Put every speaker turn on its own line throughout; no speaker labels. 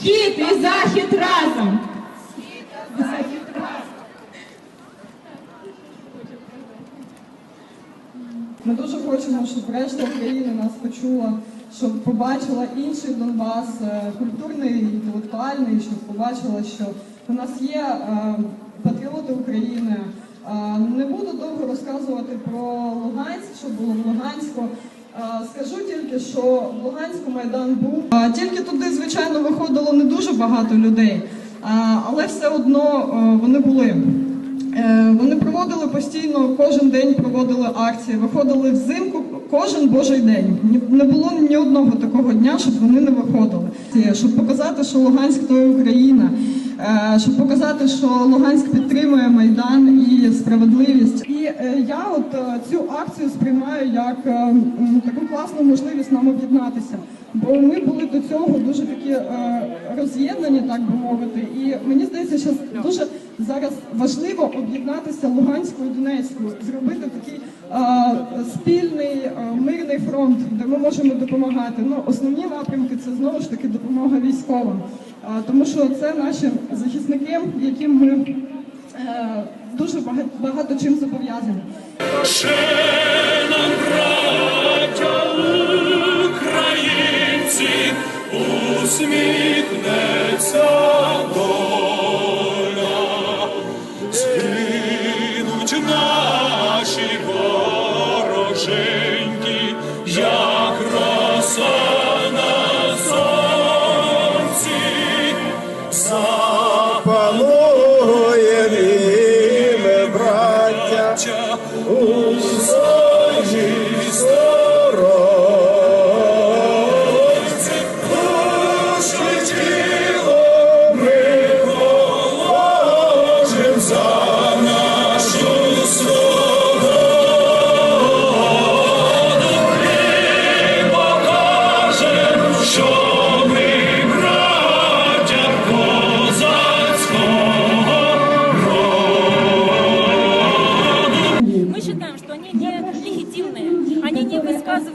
Схід і захід разом.
Ми дуже хочемо, щоб решта України нас почула, щоб побачила інший Донбас, е, культурний, інтелектуальний, щоб побачила, що у нас є е, патріоти України. Е, Не буду довго розказувати про Луганськ, що було в Луганську. Скажу тільки, що в Луганську майдан був. Тільки туди, звичайно, виходило не дуже багато людей, але все одно е, вони були. Е, Вони проводили постійно, кожен день проводили акції, виходили взимку кожен божий день. Не було ні одного такого дня, щоб вони не виходили. Е, Щоб показати, що Луганськ то є Україна, щоб показати, що Луганськ підтримує Майдан справедливість. І е, я от е, цю акцію сприймаю як е, таку класну можливість нам об'єднатися. Бо ми були до цього дуже такі роз'єднані, так би мовити. І мені здається, що дуже зараз важливо об'єднатися Луганською і Донецькою, зробити такий спільний мирний фронт, де ми можемо допомагати. Ну, основні напрямки це знову ж таки допомога військовим, тому що це наші захисники, яким ми дуже багато, чим зобов'язані.
Нам, браття українці, усміхнеться
браття,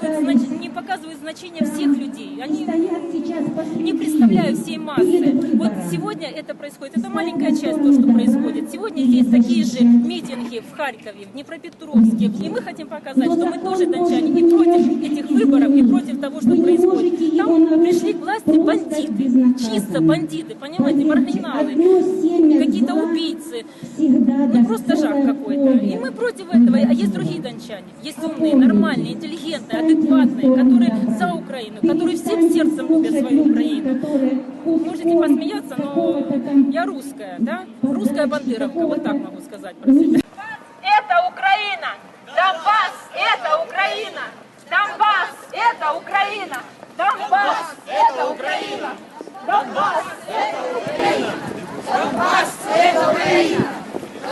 знач- не показывают значение всех людей, они не представляют всей массы. Вот сегодня это происходит, это маленькая часть того, что происходит. Сегодня есть такие же митинги в Харькове, в Днепропетровске, и мы хотим показать, что мы тоже дончане и против этих выборов, и против того, что происходит. Там пришли к власти бандиты, чисто бандиты, понимаете, маргиналы, какие-то убийцы, ну просто жах какой-то. И мы против этого. Есть другие дончане. Есть умные, нормальные, интеллигентные, адекватные, которые за Украину, которые всем сердцем любят свою Украину. Можете посмеяться, но я русская, да? Русская бандеровка, вот так могу сказать про себя.
это Украина! Донбасс – это Украина! Донбасс – это Украина! Донбасс – это Украина! Донбасс – это Украина! Донбасс – это Украина!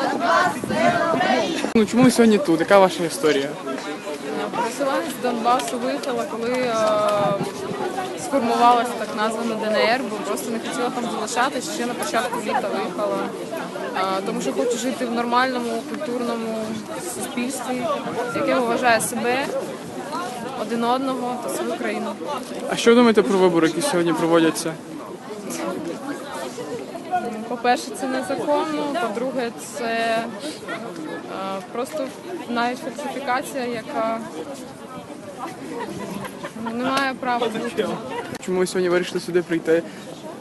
Донбасс – это Украина!
Ну чому ви сьогодні тут? Яка ваша історія?
Переселенець з Донбасу виїхала, коли е, сформувалася так названа ДНР, бо просто не хотіла там залишатись. Ще на початку літа виїхала. Е, тому що хочу жити в нормальному культурному суспільстві, яке вважає себе, один одного та свою країну.
А що ви думаєте про вибори, які сьогодні проводяться?
По-перше, це незаконно. По-друге, це е, просто навіть фальсифікація, яка ну, не має права бути.
Чому ви сьогодні вирішили сюди прийти?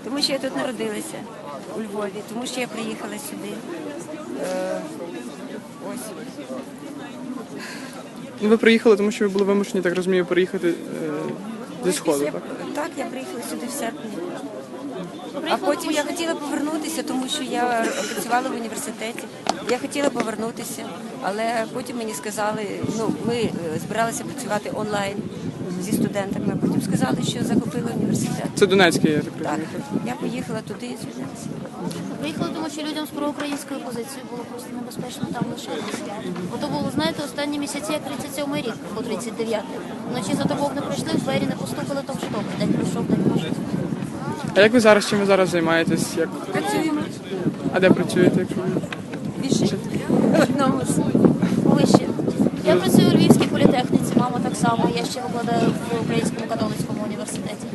Тому що я тут народилася у Львові, тому що я приїхала сюди. Е, ось.
Ну ви приїхали, тому що ви були вимушені, так розумію, переїхати е, зі сходу,
Я-
так?
так, я приїхала сюди в серпні. А потім я хотіла повернутися, тому що я працювала в університеті. Я хотіла повернутися, але потім мені сказали, ну ми е, збиралися працювати онлайн зі студентами. а Потім сказали, що захопили університет.
Це Донецький, я так
Так, я поїхала туди і звільнилася.
Виїхали, тому що людям з проукраїнською позицією було просто небезпечно там лишатися. Бо то було, знаєте, останні місяці, як 37-й рік, по 39-й. Вночі за тобою не прийшли, в двері не постукали, то вже
а як ви зараз чим ви зараз займаєтесь? Як?
Працюємо.
А де працюєте? Якщо?
Вище. Я працюю у Львівській політехніці, мама так само. Я ще викладаю в Українському католицькому університеті.